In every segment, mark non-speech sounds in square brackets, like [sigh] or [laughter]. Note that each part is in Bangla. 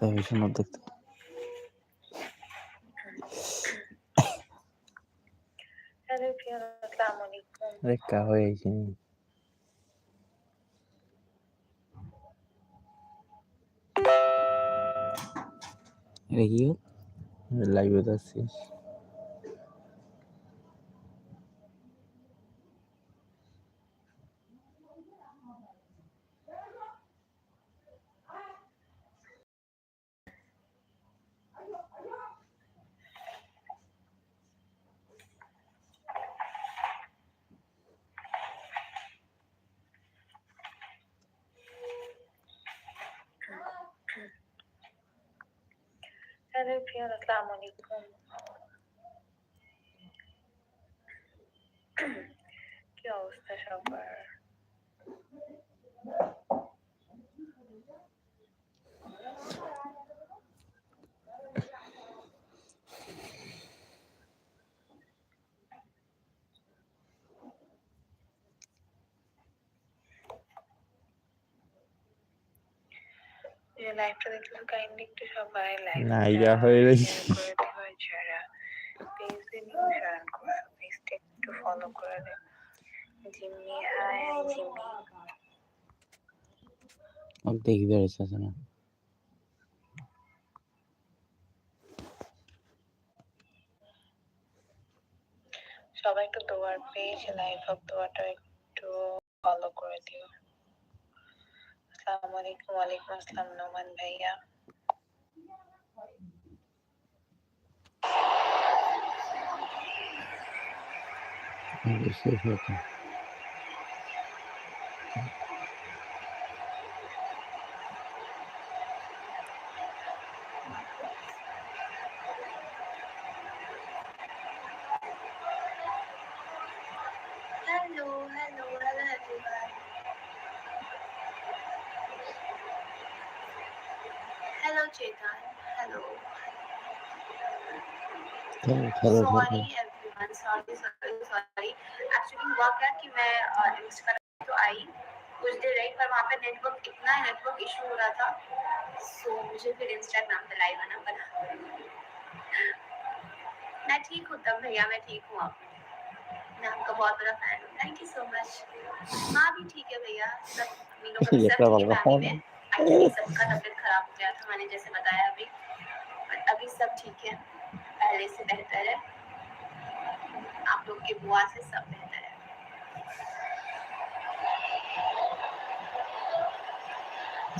হেভি সুন্দর দেখতে কা হয়ে গেছি এটা কি আছিস। হ্যালো প্রিয়ান আসসালামু আলাইকুম কি অবস্থা সবার যে লাইভটা কাইন্ডলি একটু সবাই লাইভ হয়ে গেছি যারা পেজে নিউ পেজটা একটু ফলো করে দে জিম্মি হাই না সবাই একটু দোয়ার পেজ লাইভ অফ দোয়াটা একটু ফলো করে দিও। আসসালামু আলাইকুম ওয়ালাইকুম আসসালাম নোমান ভাইয়া বুঝতে পেরেছি হ্যালো हेलो चेतन हेलो चलो चलो सॉरी चलो everyone sorry sorry sorry actually हुआ क्या कि मैं इंस्टाग्राम तो आई कुछ देर रही पर वहाँ पे नेटवर्क इतना नेटवर्क इशू हो रहा था। सो मुझे फिर इंस्टाग्राम पे लाइव आना पड़ा। मैं ठीक हूँ तब भैया मैं ठीक हूँ अब। मैं आपका बहुत बड़ा फ़ैन हूँ। थैंक यू सो मच माँ भी ठीक है भैया। सब का [laughs] सब ठीक है? एक्चुअली सबका तबीयत खराब हो गया था मैंने जैसे बताया अभी। बट अभी सब ठीक है पहले से बेहतर है। आप लोग की बुआ से सब बेहतर है।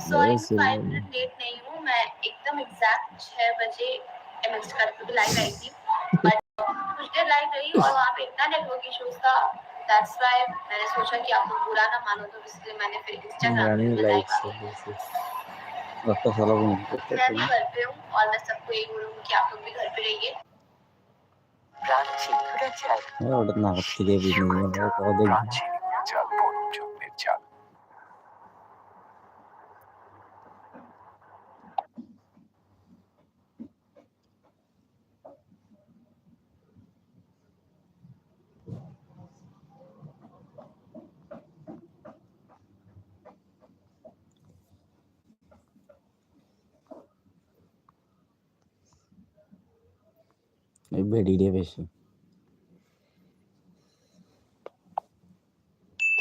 सॉरी फाइव मिनट लेट नहीं हूँ मैं एकदम एग्जैक्ट छह बजे एमएक्स कर लाइव आई थी। बट कुछ देर लाइव रही और वहाँ पे इतना नेटवर्क इश्यूज़ था दैट्स व्हाई मैंने सोचा कि आप लोग बुरा ना मानो तो इसलिए मैंने फिर इंस्टाग्राम पे लाइक आपको फॉलो नहीं करते मैं घर पे हूँ और मैं सबको यही बोलूँगी कि आप लोग भी घर पे रहिए। प्राची थोड़ा चल और ना रखती है भी नहीं है बहुत बहुत বেডিরে বেশি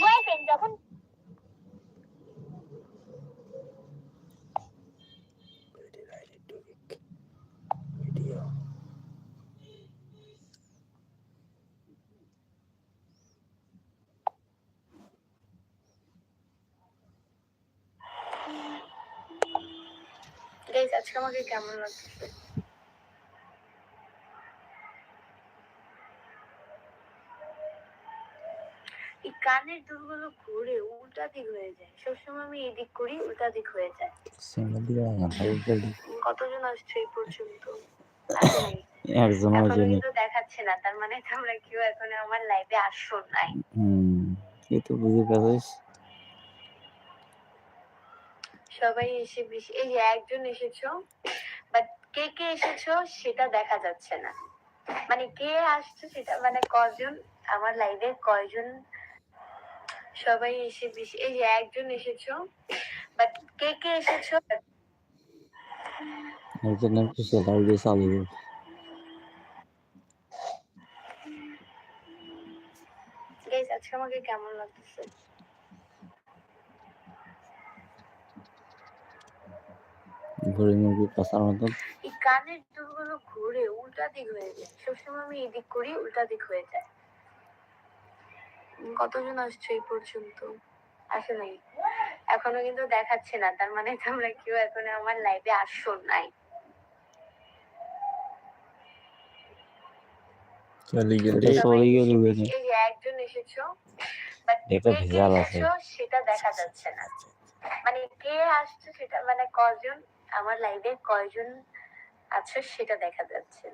বয়ফ্রেন্ড যখন ভিডিও গাইস আজকে আমাকে কেমন লাগছে এই কানের দুলগুলো ঘুরে উল্টা দিক হয়ে যায়। সবসময় আমি এদিক করি উল্টা দিক হয়ে যায়। কতজন আসছে এই পর্যন্ত? একজন এখনও দেখাচ্ছে না তার মানে তোমরা কেউ এখন আমার লাইভে আসছো নাই। হুম এই তো বুঝে পারিস সবাই এসে এই যে একজন এসেছ বাট কে কে এসেছ সেটা দেখা যাচ্ছে না। মানে কে আসছে সেটা মানে কজন? আমার লাইভে কয়জন সবাই এসে বেশি এই যে একজন এসেছ বাট কে কে এসেছ? কিছু লাইভ দিয়ে চালু করো। গাইস আজকে আমাকে কেমন লাগতেছে? ঘুরে মুরগি পাশার মতন। এই কানের দুলগুলো ঘুরে উল্টা দিক হয়ে যায়। সবসময় আমি এদিক করি উল্টা দিক হয়ে যায়। কতজন আসছে এই পর্যন্ত? আসে নাই। এখনও কিন্তু দেখাচ্ছে না তার মানে তোমরা কেউ এখন আমার লাইভে আসছো নাই। চলে গেলে এটা চলে গেল সবাই ওখানে। এই যে একজন এসেছ এটা ভেজাল আছে। সেটা দেখা যাচ্ছে না। মানে কে আসছে সেটা মানে কজন আমার লাইভে কয়জন আছে সেটা দেখা যাচ্ছে।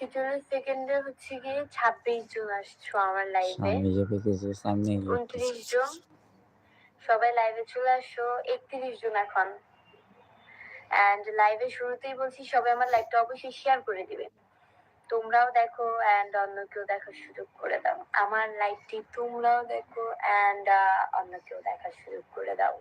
ছেচল্লিশ সেকেন্ডে হচ্ছে গিয়ে ছাব্বিশ জন আসছো আমার লাইভে সামনে যাবে কিছু সামনে উনত্রিশ জন। সবাই লাইভে চলে আসো একত্রিশ জন এখন। অ্যান্ড লাইভে শুরুতেই বলছি সবাই আমার লাইভটা অবশ্যই শেয়ার করে দিবে। তোমরাও দেখো অ্যান্ড অন্য কেউ দেখার সুযোগ করে দাও। আমার লাইভটি তোমরাও দেখো অ্যান্ড অন্য কেউ দেখার সুযোগ করে দাও।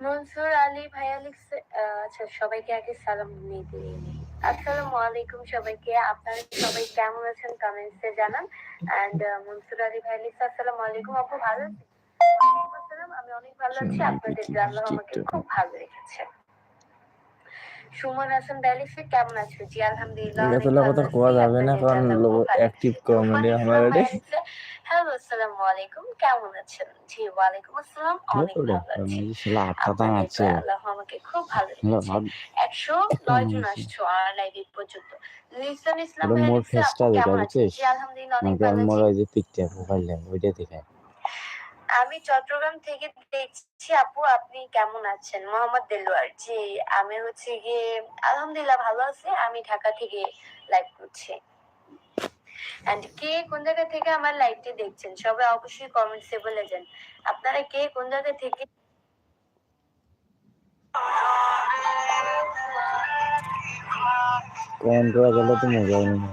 মনসুর আলী ভাইয়া লিখছে আচ্ছা সবাইকে আগে সালাম নিয়ে দিয়ে। আসসালামু আলাইকুম সবাইকে। আপনারা সবাই কেমন আছেন কমেন্টসে জানান। এন্ড মনসুর আলী ভাই লিখছে আসসালামু আলাইকুম। আপু ভালো আছেন? আমি অনেক ভালো আছি। আপনাদের আল্লাহ আমাকে খুব ভালো রেখেছে সুমন হাসান কেমন আছো? জি আলহামদুলিল্লাহ এগুলো কথা কোয়া যাবে না কারণ যে লোক অ্যাক্টিভ কমেডি আমার এটা হ্যালো আসসালামু আলাইকুম কেমন আছেন? জি ওয়ালাইকুম আসসালাম অনেক ভালো আছি। আমি আটটা আছে। আল্লাহ আমাকে খুব ভালো একশো নয় জন আসছো আর লাইভ পর্যন্ত। লিসন ইসলাম মোর ফেসটা দেখা কেমন জি, আলহামদুলিল্লাহ অনেক আমাকে ভালো আমার আছি। ওই যে পিকটা প্রোফাইল ওইটা দেখায়। আমি চট্টগ্রাম থেকে দেখছি, আপু, আপনি কেমন আছেন? মোহাম্মদ দেলোয়ার। জি, আমি হচ্ছে গিয়ে, আলহামদুলিল্লাহ ভালো আছি। আমি ঢাকা থেকে লাইভ করছি। এন্ড কে কোন জায়গা থেকে আমার লাইভটি দেখছেন? সবাই অবশ্যই বলে যান। আপনারা কে কোন জায়গা থেকে কমেন্ট করা তো মজা হবে না।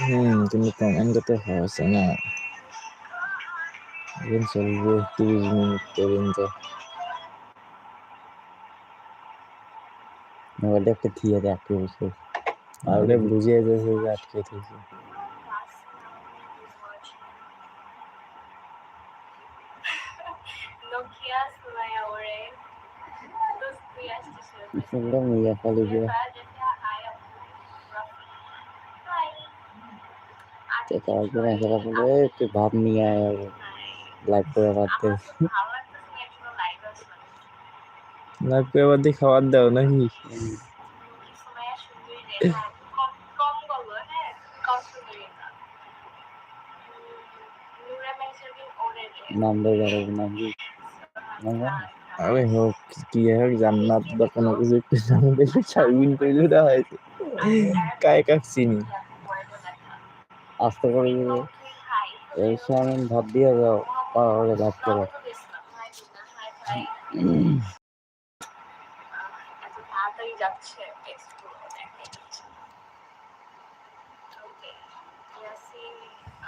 হুম কিন্তু কমেন্ট তো হচ্ছে না? Ben salvo 30 minutlarında. मतलब के थी है आपके उसको आपने बुझे जैसे आपके थी सुंदर मिला खाली गया तो ताकि ना ऐसा बोले कि भाप नहीं आया লাইভ করে ভাত দে। লাইভ করে আবার দিয়ে খাবার দাও নাকি? নাম যাবে নাম কি নাম আরে হোক কি হোক জান্নাত বা কোনো কিছু একটু নাম দিলে সার্বিন পেলে দেওয়া হয়েছে কায় কাক চিনি? আস্তে করে এই দিয়ে যাও। পাওয়া ভাত করে এত তাড়াতাড়ি যাচ্ছে টেক্সটগুলো দেখা যাচ্ছে ওকে ইয়াসিন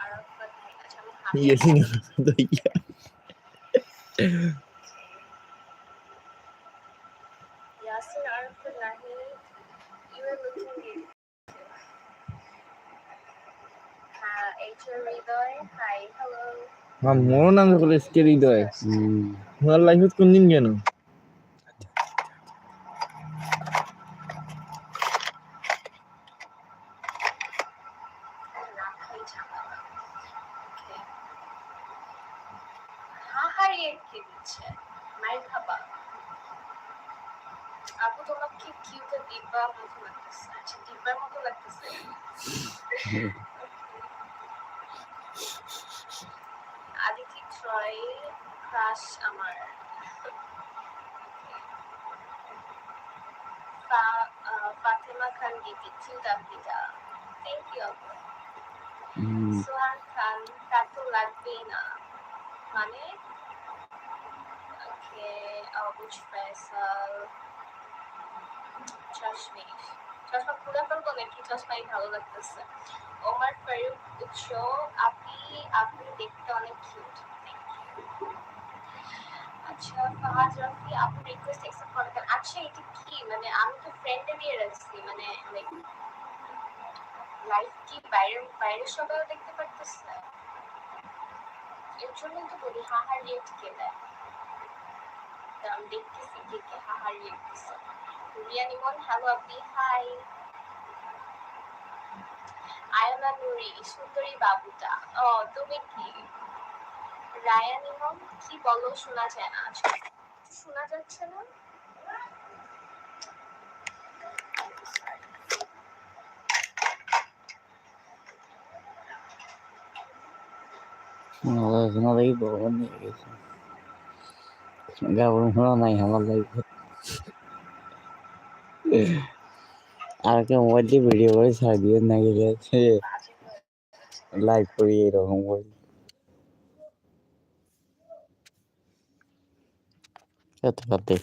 আরাফাত ভাই আচ্ছা আমি হাতে- Yasin দইয়া Yasin Arafat Nahid, you are looking good. Uh, HR Ridoy, hi, hello. আমার মোর নাম যখন এসকে হৃদয় হুম তোমার লাইফত কোনদিন কেন রাখাই ঝামেলা। Okay. হাহারিয়ে কে দিচ্ছে? মাইর খাবা? আপু তোমার কি কিউটে দিব্যা মতো লাগতেছে আচ্ছা দিব্যার মতো লাগতেছে আদিতি ট্রয় ক্রাশ আমার ফা- আহ, Fatema Khan Giti cute Africa thank you hmm Sohan Khan তার তো লাগবেই না মানে আপনি আপনি দেখতে অনেক আচ্ছা আপনার রিকোয়েস্ট অ্যাকসেপ্ট আচ্ছা এটা কি মানে আমি তো ফ্রেন্ডে দিয়ে রাখছি মানে লাইক লাইভ কি বাইরে বাইরের সবাইও দেখতে পারতেছে এর জন্যই তো বলি, হাহার রিয়েক্ট কে দেয়? আমি দেখতেছি কে হাহার রিয়েক্ট দিচ্ছে রিয়া নিমন হ্যালো আপনি? হাই আয়না নুরি সুন্দরী বাবুটা। ও, তুমি কি? রায়া নিমন, কি বলো, শোনা যায় না। শোনা যাচ্ছে না? আমাদের শোনা লাগি বড় নিয়ে গেছে গাবর শোনা নাই আমার লাইফে আর কে মোবাইল দিয়ে ভিডিও করে ছাড় দিয়ে না গেলে লাইভ করি এরকম করি এত পাতে